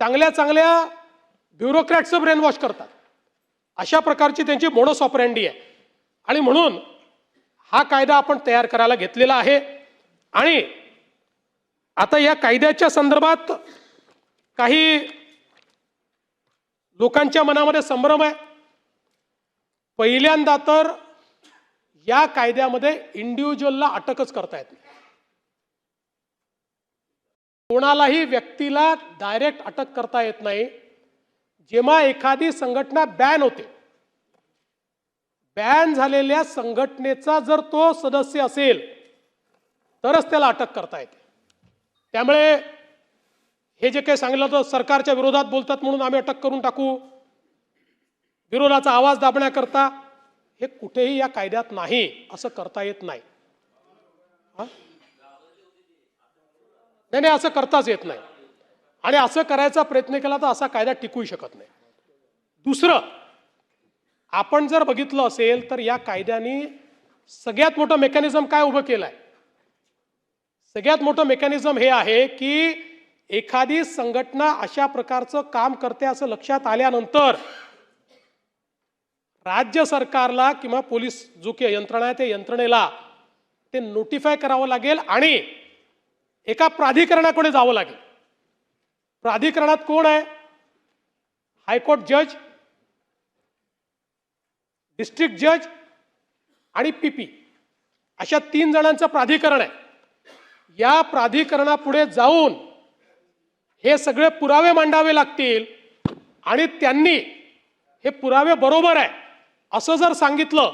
चांगल्या चांगल्या ब्युरोक्रॅटचं ब्रेनवॉश करतात. अशा प्रकारची त्यांची मोडस ऑपरँडी आहे. आणि म्हणून हा कायदा आपण तयार करायला घेतलेला आहे. आणि आता या कायद्याच्या संदर्भात काही लोकांच्या मनामध्ये संभ्रम आहे. पहिल्यांदा तर या कायद्यामध्ये इंडिव्हिज्युअलला अटकच करता येत नाही. कोणालाही व्यक्तीला डायरेक्ट अटक करता येत नाही. जेव्हा एखादी संघटना बॅन होते बॅन झालेल्या संघटनेचा जर तो सदस्य असेल तरच त्याला अटक करता येते. त्यामुळे हे जे काही सांगितलं होतं सरकारच्या विरोधात बोलतात म्हणून आम्ही अटक करून टाकू. विरोधाचा आवाज दाबण्याकरता हे कुठेही या कायद्यात नाही असं करता येत नाही. हा? नाही नाही असं करताच येत नाही. आणि असं करायचा प्रयत्न केला तर असा कायदा टिकू शकत नाही. दुसरं आपण जर बघितलं असेल तर या कायद्याने सगळ्यात मोठं मेकॅनिझम काय उभं केलं आहे सगळ्यात मोठं मेकॅनिझम हे आहे की एखादी संघटना अशा प्रकारचं काम करते असं लक्षात आल्यानंतर राज्य सरकारला किंवा पोलीस जो की यंत्रणा आहे त्या यंत्रणेला ते नोटिफाय करावं लागेल आणि एका प्राधिकरणाकडे जावं लागेल? प्राधिकरणात कोण आहे? हायकोर्ट जज डिस्ट्रिक्ट जज आणि पीपी अशा तीन जणांचं प्राधिकरण आहे. या प्राधिकरणापुढे जाऊन हे सगळे पुरावे मांडावे लागतील आणि त्यांनी हे पुरावे बरोबर आहे. असं जर सांगितलं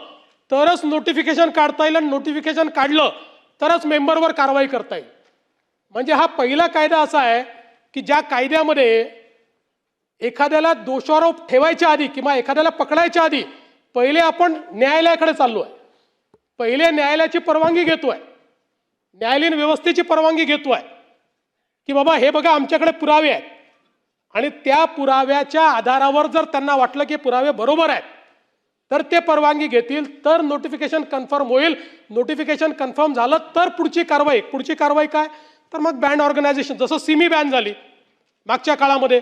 तरच नोटिफिकेशन काढता येईल आणि नोटिफिकेशन काढलं तरच मेंबरवर कारवाई करता येईल. म्हणजे हा पहिला कायदा असा आहे की ज्या कायद्यामध्ये एखाद्याला दोषारोप ठेवायच्या आधी किंवा एखाद्याला पकडायच्या आधी पहिले आपण न्यायालयाकडे चाललो आहे पहिले न्यायालयाची परवानगी घेतो आहे न्यायालयीन व्यवस्थेची परवानगी घेतो आहे की बाबा हे बघा आमच्याकडे पुरावे आहेत. आणि त्या पुराव्याच्या आधारावर जर त्यांना वाटलं की पुरावे बरोबर आहेत तर ते परवानगी घेतील तर नोटिफिकेशन कन्फर्म होईल. नोटिफिकेशन कन्फर्म झालं तर पुढची कारवाई. पुढची कारवाई काय? तर मग बँड ऑर्गनायझेशन जसं सिमी बॅन झाली मागच्या काळामध्ये.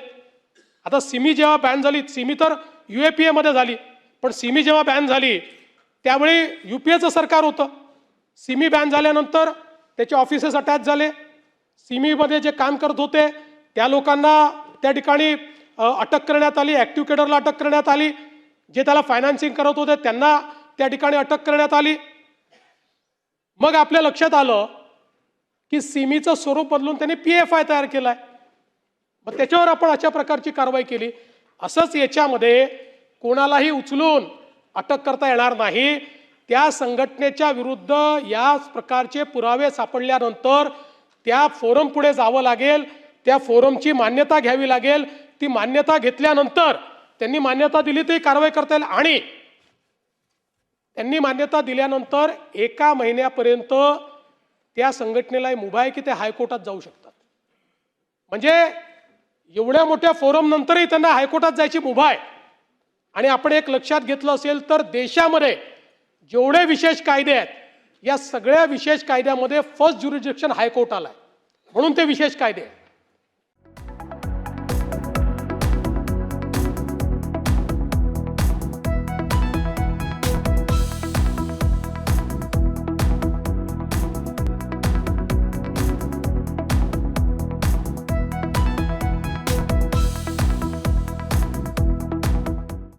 आता सिमी जेव्हा बॅन झाली सिमी तर यू ए पी एमध्ये झाली. पण सिमी जेव्हा बॅन झाली त्यावेळी यू पी एचं सरकार होतं. सिमी बॅन झाल्यानंतर त्याचे ऑफिसेस अटॅच झाले. सिमीमध्ये जे काम करत होते त्या लोकांना त्या ठिकाणी अटक करण्यात आली ॲक्टिव्ह केडरला अटक करण्यात आली. जे त्याला फायनान्सिंग करत होते त्यांना त्या ठिकाणी अटक करण्यात आली. मग आपल्या लक्षात आलं की सिमीचं स्वरूप बदलून त्यांनी पी एफ आय तयार केलाय. मग त्याच्यावर आपण अशा प्रकारची कारवाई केली. असंच याच्यामध्ये कोणालाही उचलून अटक करता येणार नाही. त्या संघटनेच्या विरुद्ध या प्रकारचे पुरावे सापडल्यानंतर त्या फोरम पुढे जावं लागेल त्या फोरमची मान्यता घ्यावी लागेल. ती मान्यता घेतल्यानंतर त्यांनी मान्यता दिली तरी कारवाई करता येईल. आणि त्यांनी मान्यता दिल्यानंतर एका महिन्यापर्यंत त्या संघटनेला मुभा आहे की ते हायकोर्टात जाऊ शकतात. म्हणजे एवढ्या मोठ्या फोरम नंतरही त्यांना हायकोर्टात जायची मुभा आहे. आणि आपण एक लक्षात घेतलं असेल तर देशामध्ये जेवढे विशेष कायदे आहेत या सगळ्या विशेष कायद्यामध्ये फर्स्ट ज्युरिडिक्शन हायकोर्टाला आहे. म्हणून ते विशेष कायदे आहेत.